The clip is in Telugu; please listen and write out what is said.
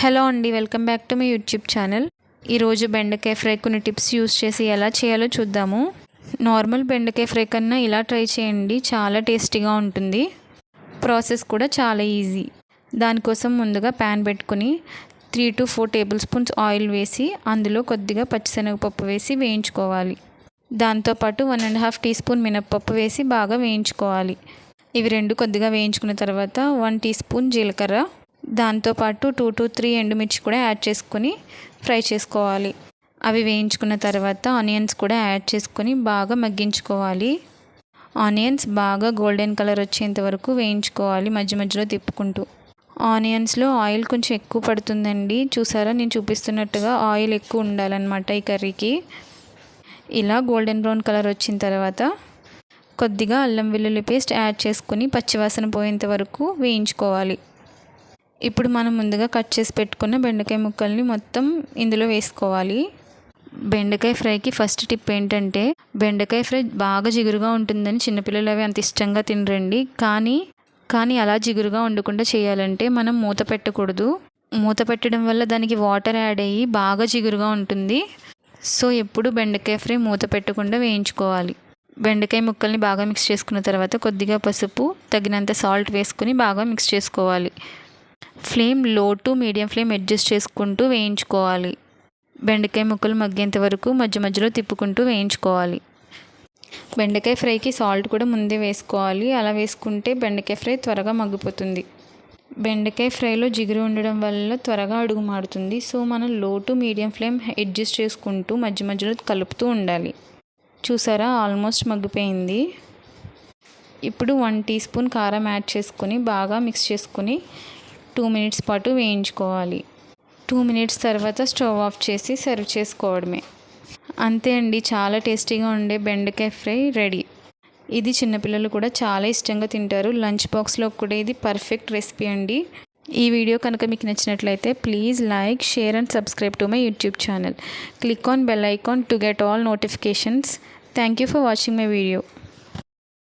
హలో అండి వెల్కమ్ బ్యాక్ టు మీ యూట్యూబ్ ఛానల్. ఈరోజు బెండకాయ ఫ్రై కొన్ని టిప్స్ యూస్ చేసి ఎలా చేయాలో చూద్దాము. నార్మల్ బెండకాయ ఫ్రై కన్నా ఇలా ట్రై చేయండి చాలా టేస్టీగా ఉంటుంది. ప్రాసెస్ కూడా చాలా ఈజీ. దానికోసం ముందుగా ప్యాన్ పెట్టుకుని three to four tablespoons oil వేసి అందులో కొద్దిగా పచ్చిశనగపప్పు వేసి వేయించుకోవాలి. దాంతోపాటు one and half teaspoon మినప్పప్పు వేసి బాగా వేయించుకోవాలి. ఇవి రెండు కొద్దిగా వేయించుకున్న తర్వాత వన్ టీ స్పూన్ జీలకర్ర దాంతోపాటు టూ టు త్రీ ఎండుమిర్చి కూడా యాడ్ చేసుకొని ఫ్రై చేసుకోవాలి. అవి వేయించుకున్న తర్వాత ఆనియన్స్ కూడా యాడ్ చేసుకొని బాగా మగ్గించుకోవాలి. ఆనియన్స్ బాగా గోల్డెన్ కలర్ వచ్చేంత వరకు వేయించుకోవాలి మధ్య మధ్యలో తిప్పుకుంటూ. ఆనియన్స్లో ఆయిల్ కొంచెం ఎక్కువ పడుతుందండి. చూసారా? నేను చూపిస్తున్నట్టుగా ఆయిల్ ఎక్కువ ఉండాలన్నమాట ఈ కర్రీకి. ఇలా గోల్డెన్ బ్రౌన్ కలర్ వచ్చిన తర్వాత కొద్దిగా అల్లం వెల్లుల్లి పేస్ట్ యాడ్ చేసుకుని పచ్చివాసన పోయేంత వరకు వేయించుకోవాలి. ఇప్పుడు మనం ముందుగా కట్ చేసి పెట్టుకున్న బెండకాయ ముక్కల్ని మొత్తం ఇందులో వేసుకోవాలి. బెండకాయ ఫ్రైకి ఫస్ట్ టిప్ ఏంటంటే బెండకాయ ఫ్రై బాగా జిగురుగా ఉంటుందని చిన్నపిల్లలు అవి అంత ఇష్టంగా తినరండి. కానీ కానీ అలా జిగురుగా ఉండకుండా చేయాలంటే మనం మూత పెట్టకూడదు. మూత పెట్టడం వల్ల దానికి వాటర్ యాడ్ అయ్యి బాగా జిగురుగా ఉంటుంది. సో ఎప్పుడు బెండకాయ ఫ్రై మూత పెట్టకుండా వేయించుకోవాలి. బెండకాయ ముక్కల్ని బాగా మిక్స్ చేసుకున్న తర్వాత కొద్దిగా పసుపు తగినంత సాల్ట్ వేసుకుని బాగా మిక్స్ చేసుకోవాలి. ఫ్లేమ్లో టు మీడియం ఫ్లేమ్ అడ్జస్ట్ చేసుకుంటూ వేయించుకోవాలి. బెండకాయ ముక్కలు మగ్గేంత వరకు మధ్య మధ్యలో తిప్పుకుంటూ వేయించుకోవాలి. బెండకాయ ఫ్రైకి సాల్ట్ కూడా ముందే వేసుకోవాలి. అలా వేసుకుంటే బెండకాయ ఫ్రై త్వరగా మగ్గిపోతుంది. బెండకాయ ఫ్రైలో జిగురు ఉండడం వల్ల త్వరగా అడుగు మారుతుంది. సో మనం లో టు మీడియం ఫ్లేమ్ అడ్జస్ట్ చేసుకుంటూ మధ్య మధ్యలో కలుపుతూ ఉండాలి. చూసారా? ఆల్మోస్ట్ మగ్గిపోయింది. ఇప్పుడు వన్ టీ స్పూన్ కారం యాడ్ చేసుకొని బాగా మిక్స్ చేసుకొని టూ మినిట్స్ పాటు వేయించుకోవాలి. టూ మినిట్స్ తర్వాత స్టవ్ ఆఫ్ చేసి సర్వ్ చేసుకోవడమే. అంతే అండి చాలా టేస్టీగా ఉండే బెండకాయ ఫ్రై రెడీ. ఇది చిన్నపిల్లలు కూడా చాలా ఇష్టంగా తింటారు. లంచ్ బాక్స్లో కూడా ఇది పర్ఫెక్ట్ రెసిపీ అండి. ఈ వీడియో కనుక మీకు నచ్చినట్లయితే please like share and subscribe to my YouTube channel. Click on bell icon to get all notifications. Thank you for watching my video.